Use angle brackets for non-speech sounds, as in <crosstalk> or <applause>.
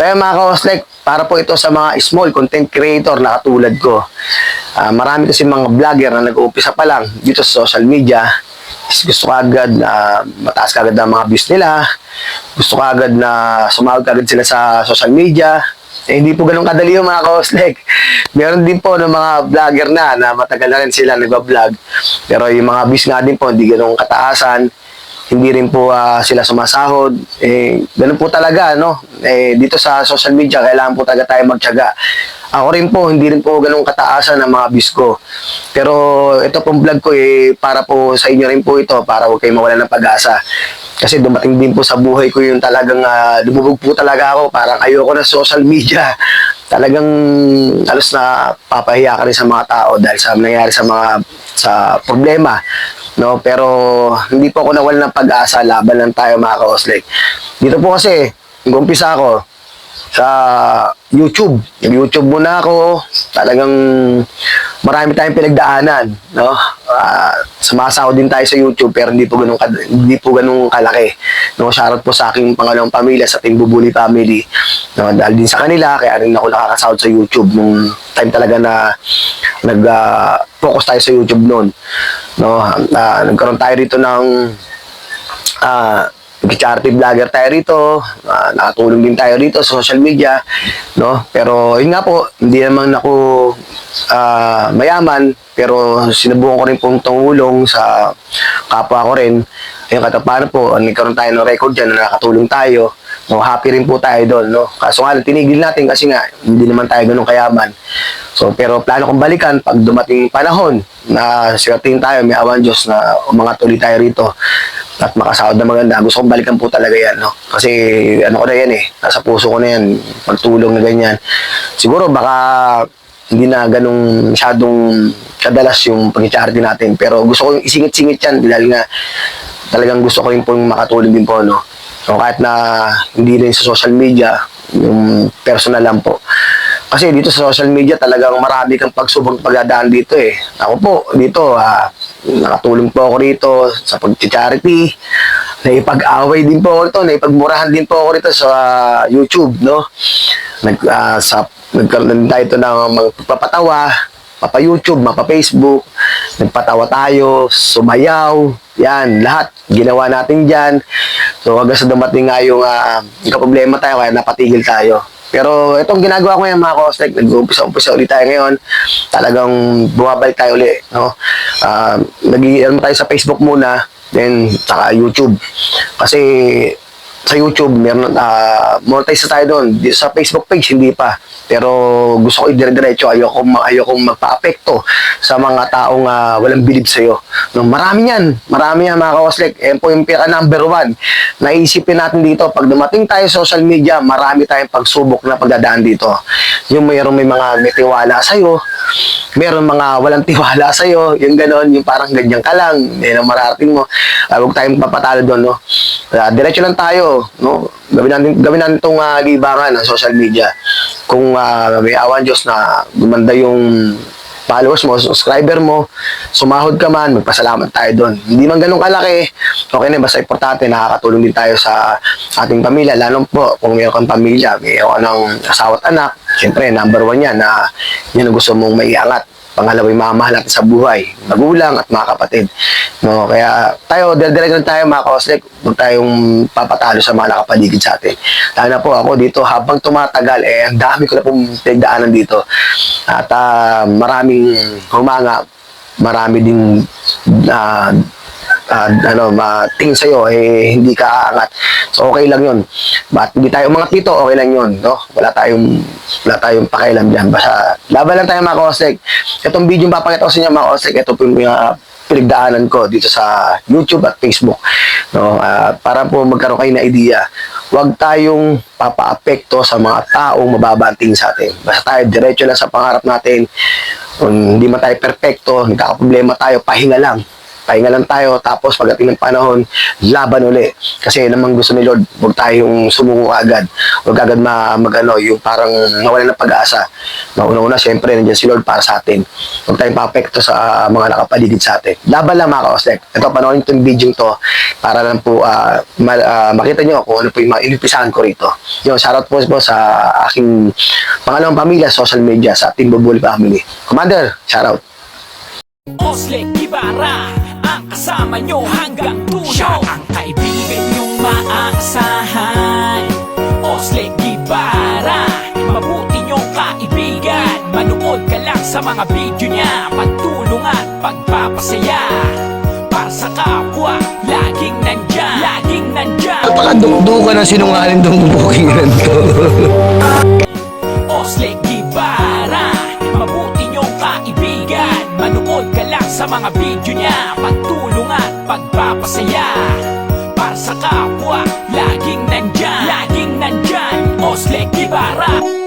So yan mga ka-Oslek, para po ito sa mga small content creator na katulad ko. Ah, marami kasi mga vlogger na nag-uumpisa pa lang dito sa social media. Gusto ko agad na mataas kagad ang mga views nila. Gusto ko agad na sumahod kagad sila sa social media. Eh, hindi po ganun kadali yung mga ka-Oslek. <laughs> Meron din po ng mga vlogger na na matagal na rin sila nagbablog. Pero yung mga views nga din po, hindi ganun kataasan hindi rin po ah, sila sumasahod. Eh, ganun po talaga, no? Eh, dito sa social media, kailangan po talaga tayo magtyaga. Ako rin po, hindi rin po ganun kataasan ng mga views ko. Pero ito pong vlog ko, eh, para po sa inyo rin po ito, para huwag kayong mawala ng pag-asa. Kasi dumating din po sa buhay ko yung talagang uh, lumubog po talaga ako. Parang ayoko na social media. <laughs> Talagang halos na papahiya ka rin sa mga tao dahil sa nangyayari sa mga sa problema no? Pero hindi po ako nawala ng pag-asa. Laban lang tayo mga ka-Oslek dito po kasi nag-umpisa ako sa YouTube. YouTube muna ako. Talagang marami tayong pinagdaanan no? Ah, sumasahod din tayo sa YouTube pero hindi po ganun hindi po ganun kalaki no? Shoutout po sa aking pangalawang pamilya sa Team Bubuli family no? Dahil din sa kanila kaya rin ako nakakasahod sa YouTube nung time talaga na nag ah, focus tayo sa YouTube noon no Ah, nagkaroon tayo rito ng ah charity vlogger tayo rito, ah, nakatulong din tayo rito sa social media, no? Pero yun nga po, hindi naman ako ah, mayaman, pero sinubukan ko rin pong tumulong sa kapwa ko rin. Ayun, kahit paano po, nagkaroon tayo ng record dyan na nakatulong tayo. No, happy rin po tayo doon, no? Kaso nga, tinigil natin kasi nga, hindi naman tayo ganun kayaman. So, pero plano kong balikan pag dumating panahon na swertihin tayo, may awan Diyos na umangat ulit tayo rito at makasahod na maganda. Gusto kong balikan po talaga yan, no? Kasi ano ko na yan eh, nasa puso ko na yan, pagtulong na ganyan. Siguro baka hindi na ganong masyadong kadalas yung pag-charity natin. Pero gusto ko yung isingit-singit yan dahil nga talagang gusto ko rin pong makatulong din po, no? So kahit na hindi rin sa social media, yung personal lang po. Kasi dito sa social media talagang marami kang pagsubok pagdadaan dito eh. Ako po, dito, ah, nakatulong po ako rito sa pag-charity. Naipag-away din po ako rito, naipagmurahan din po ako rito sa YouTube, no? Nag, ah, sa, nagkaroon tayo ito ng magpapatawa, mapa-YouTube, mapa-Facebook, nagpatawa tayo, sumayaw, yan, lahat, ginawa natin dyan. So, hanggang sa dumating nga yung uh, problema tayo, kaya napatigil tayo. Pero itong ginagawa ko ngayon mga kostek, nag-umpisa-umpisa ulit tayo ngayon. Talagang bumabalik tayo ulit. No? Uh, nag ano tayo sa Facebook muna, then saka YouTube. Kasi sa YouTube, meron, uh, monetize tayo doon. Sa Facebook page, hindi pa. Pero gusto ko i-dire-diretso, ayoko, ayoko magpa-apekto sa mga taong uh, walang bilib sa'yo. No, marami yan. Marami yan mga kawaslik. Yan po yung pira number one. Naisipin natin dito, pag dumating tayo sa social media, marami tayong pagsubok na pagdadaan dito. Yung mayroong may mga may tiwala sa'yo, meron mga walang <laughs> tiwala sa'yo, yung ganon, yung parang ganyan ka lang, yan ang mararating mo. Uh, huwag tayong papatalo doon, no? Uh, diretso lang tayo, no? Gawin natin, gawin natin itong uh, libangan ng social media. Kung uh, may awan Diyos na gumanda yung followers mo, subscriber mo, sumahod ka man, magpasalamat tayo doon. Hindi man ganun kalaki, okay na, basta importante, nakakatulong din tayo sa ating pamilya, lalo po kung mayroon kang pamilya, mayroon ka ng asawa at anak, syempre, number one yan, na yun ang gusto mong maiangat. Pangalawa, yung mamahal natin sa buhay, magulang at mga kapatid. No, kaya tayo, dire-diretso lang tayo mga kaoslik, huwag tayong papatalo sa mga nakapaligid sa atin. Lalo na po ako dito, habang tumatagal, eh, ang dami ko na pong pinagdaanan dito. At ah, maraming humanga, marami ding ah, ah, ano, mating sa'yo, eh, hindi ka aangat. So, okay lang yun. Ba't hindi tayo umangat dito, okay lang yun, no? Wala tayong, wala tayong pakialam dyan. Basta, laban lang tayo mga kostek. Itong video papakita ko sa inyo mga kostek, ito po yung mga pinagdaanan ko dito sa YouTube at Facebook. No, ah, para po magkaroon kayo ng idea, huwag tayong papaapekto sa mga taong mababanting sa atin. Basta tayo diretso lang sa pangarap natin. Kung hindi man tayo perpekto, nagkakaproblema tayo, pahinga lang pahinga lang tayo, tapos pagdating ng panahon, laban uli. Kasi yun naman gusto ni Lord, huwag tayong sumuko agad. Huwag agad ma, magano, yung parang nawalan ng pag-asa. Nauna-una, syempre, nandiyan si Lord para sa atin. Huwag tayong papekto sa mga nakapaligid sa atin. Laban lang mga kaostek. Ito, panoorin itong video to para lang po ah, ma- ah, makita nyo kung ano po yung mga inumpisahan ko rito. Yung shoutout po po sa aking pangalawang pamilya, social media, sa Team Bubuli Family. Commander, shoutout. Osle Ibarra Ang kasama nyo hanggang dulo. Siya ang kaibigan nyong maaasahan. Osle Ibarra Mabuti nyong kaibigan. Manood ka lang sa mga video niya. Pagtulong at pagpapasaya. Para sa kapwa Laging nandyan. Laging nandyan. Napakadukdukan ng sinungaling tong booking na to. <laughs> mga video niya. Pagtulong at pagpapasaya. Para sa kapwa Laging nandyan. Laging nandyan. Oslek Ibarra